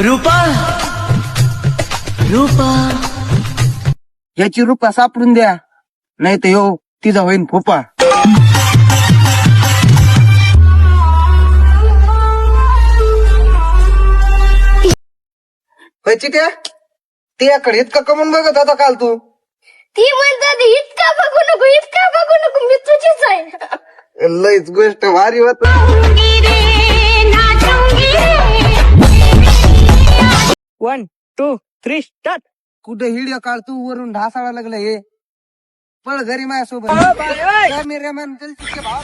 रूपा? रूपा? याची रुपा सापडून द्या. नाही तर यो तिचा होईन फोपा त्या तियाकडे इतकं कमून बघत होता काल तू. ती म्हणतात इतका बघू नको इतका बघू नको मी तुझीच आहे. लयच गोष्ट भारी होत. वन टू थ्री स्टार्ट कुठे हिडिओ काढ तू? वरून ढासाळा लागलं हे. पळ घरी माझ्यासोबत. कॅमेरामॅन भाव.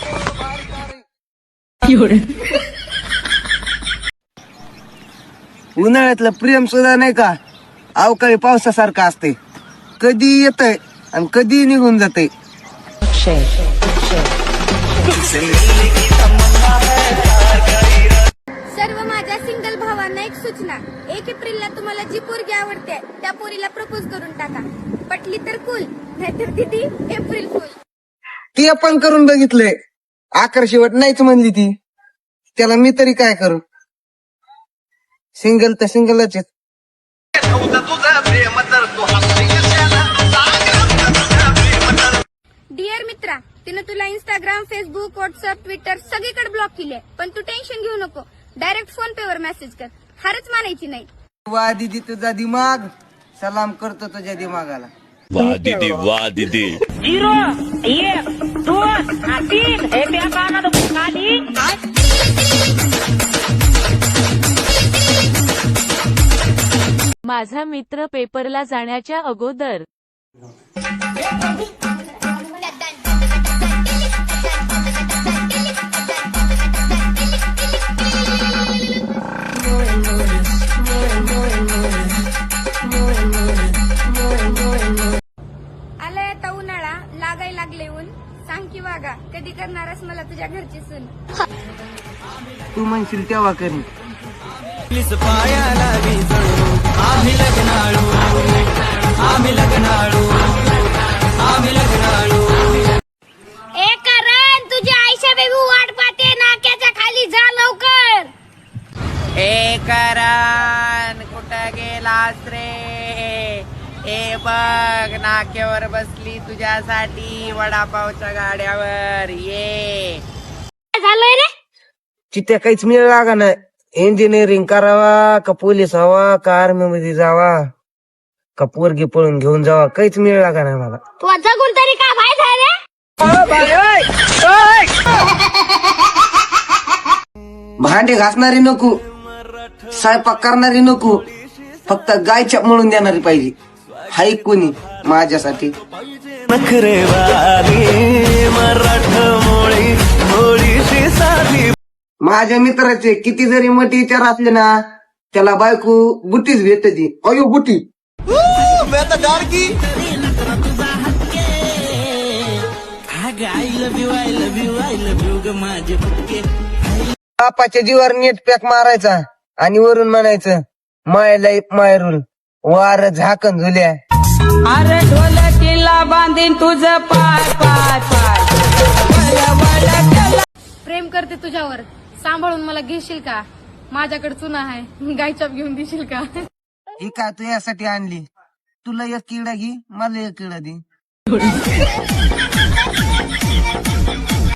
उन्हाळ्यातलं प्रेम सुद्धा नाही का? अवकाळी पावसासारखं असते कधी येतय आणि कधी निघून जाते सर्व माझ्या सिंगल भावांना एक सूचना. एक एप्रिलला तुम्हाला जी पोरगी आवडते त्या पोरीला प्रपोज करून टाका. पटली तर कुल नाहीतर दिदी एप्रिल फुल ती आपण करून बघितलंय. आकर शेवट नाहीच म्हणली ती. त्याला मी तरी काय करू? सिंगल तर सिंगलच आहेत. डिअर मित्रा तिनं तुला इंस्टाग्राम फेसबुक व्हॉट्सअप ट्विटर सगळीकडे ब्लॉक केले पण तू टेन्शन घेऊ नको. डायरेक्ट फोन पे वर मेसेज कर. हारच मानायची नाही. वा दिदी तुझा दिमाग. सलाम करतो तुझ्या दिमागाला. वाह दीदी वाह दीदी माझा मित्र पेपरला जाण्याच्या अगोदर. कधी करणारस मला तुझ्या घरची सून. तू म्हणशील तेव्हा करीन. ए करण तुझ्या आयशा बेबी वाट पाहते. नाक्याच्या खाली जा लवकर. ए करण कुठं गेलास रे? ए बघ नाक्यावर बसली तुझ्यासाठी वडापावच्या गाड्यावर. ये. काय झालंय रे? काहीच मिळ लागा नाही इंजिनिअरिंग करावा का पोलीस हवा का आर्मी मध्ये जावा? का पोरगी पळून घेऊन जावा? काहीच मिळ लागा नाही मला. तू जगून तरी का बाय झाले? भांडे घासणारी नको स्वयंपाक करणारी नको फक्त गायच्या म्हणून देणारी पाहिजे. हाय कोणी माझ्यासाठी माझ्या मित्राचे किती जरी मोठी विचार असले ना त्याला बायको बुटीच भेटती. अयो बुटी. बापाच्या जीवावर नेट पॅक मारायचा आणि वरून म्हणायचं माय लाईफ माय रूल वार झाकण झुल्या अरे ढोलकीला बांधीन तुझं पाय पाय पाय. प्रेम करते तुझ्यावर. सांभाळून मला घेशील का? माझ्याकडे चुना आहे. गायचप घेऊन देशील का? ही काय तू यासाठी आणली? तुला एक किडा घे मला एक किडा दे.